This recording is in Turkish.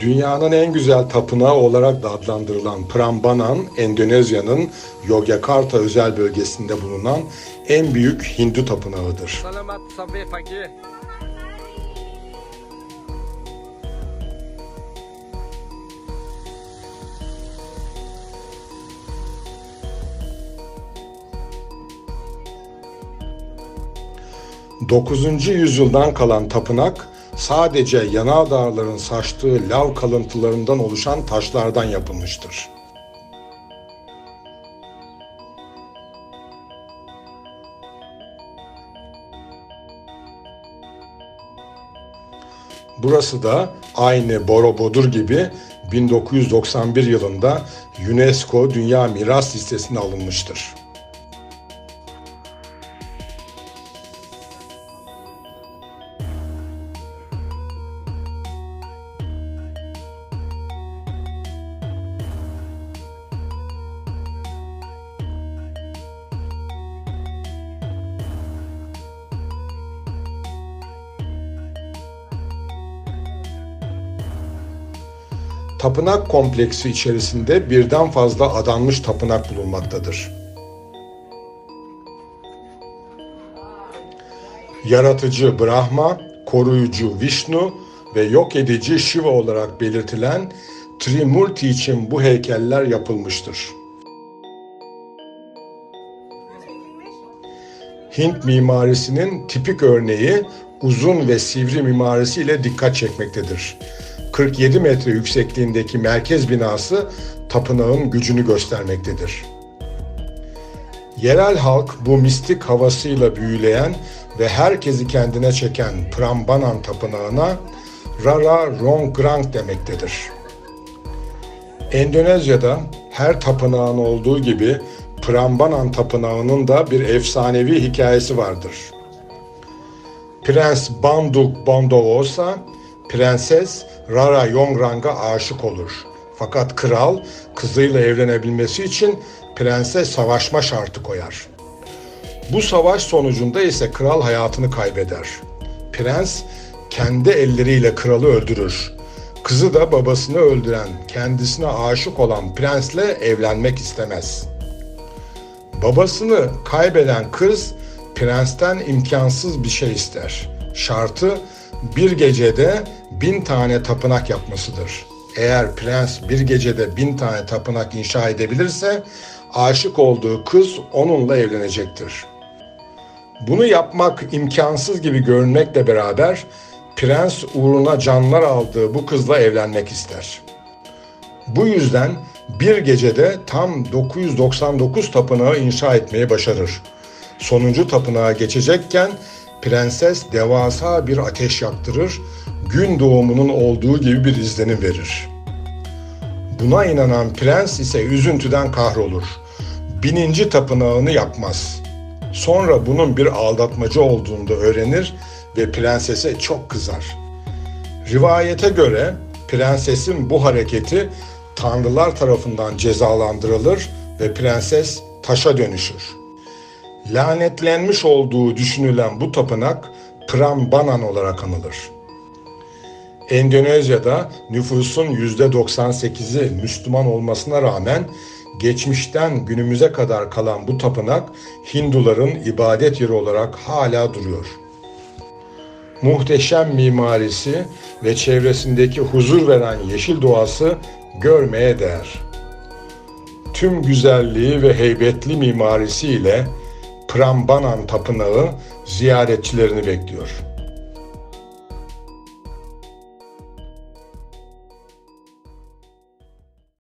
Dünyanın en güzel tapınağı olarak da adlandırılan Prambanan, Endonezya'nın Yogyakarta özel bölgesinde bulunan en büyük Hindu tapınağıdır. Dokuzuncu yüzyıldan kalan tapınak sadece yanardağların saçtığı lav kalıntılarından oluşan taşlardan yapılmıştır. Burası da aynı Borobudur gibi 1991 yılında UNESCO Dünya Miras Listesi'ne alınmıştır. Tapınak kompleksi içerisinde birden fazla adanmış tapınak bulunmaktadır. Yaratıcı Brahma, koruyucu Vishnu ve yok edici Shiva olarak belirtilen Trimurti için bu heykeller yapılmıştır. Hint mimarisinin tipik örneği uzun ve sivri mimarisi ile dikkat çekmektedir. 47 metre yüksekliğindeki merkez binası tapınağın gücünü göstermektedir. Yerel halk bu mistik havasıyla büyüleyen ve herkesi kendine çeken Prambanan tapınağına Rara Rongrang demektedir. Endonezya'da her tapınağın olduğu gibi Prambanan tapınağının da bir efsanevi hikayesi vardır. Prens Banduk Bondowosa, prenses Rara Yongrang'a aşık olur. Fakat kral kızıyla evlenebilmesi için prense savaşma şartı koyar. Bu savaş sonucunda ise kral hayatını kaybeder. Prens kendi elleriyle kralı öldürür. Kızı da babasını öldüren, kendisine aşık olan prensle evlenmek istemez. Babasını kaybeden kız prensten imkansız bir şey ister. Şartı bir gecede bin tane tapınak yapmasıdır. Eğer prens bir gecede bin tane tapınak inşa edebilirse aşık olduğu kız onunla evlenecektir. Bunu yapmak imkansız gibi görünmekle beraber prens uğruna canlar aldığı bu kızla evlenmek ister. Bu yüzden bir gecede tam 999 tapınağı inşa etmeyi başarır. Sonuncu tapınağa geçecekken prenses devasa bir ateş yaktırır, gün doğumunun olduğu gibi bir izlenim verir. Buna inanan prens ise üzüntüden kahrolur. Bininci tapınağını yapmaz. Sonra bunun bir aldatmacı olduğunu da öğrenir ve prensese çok kızar. Rivayete göre prensesin bu hareketi tanrılar tarafından cezalandırılır ve prenses taşa dönüşür. Lanetlenmiş olduğu düşünülen bu tapınak Prambanan olarak anılır. Endonezya'da nüfusun %98'i Müslüman olmasına rağmen geçmişten günümüze kadar kalan bu tapınak Hinduların ibadet yeri olarak hala duruyor. Muhteşem mimarisi ve çevresindeki huzur veren yeşil doğası görmeye değer. Tüm güzelliği ve heybetli mimarisiyle Prambanan Tapınağı ziyaretçilerini bekliyor.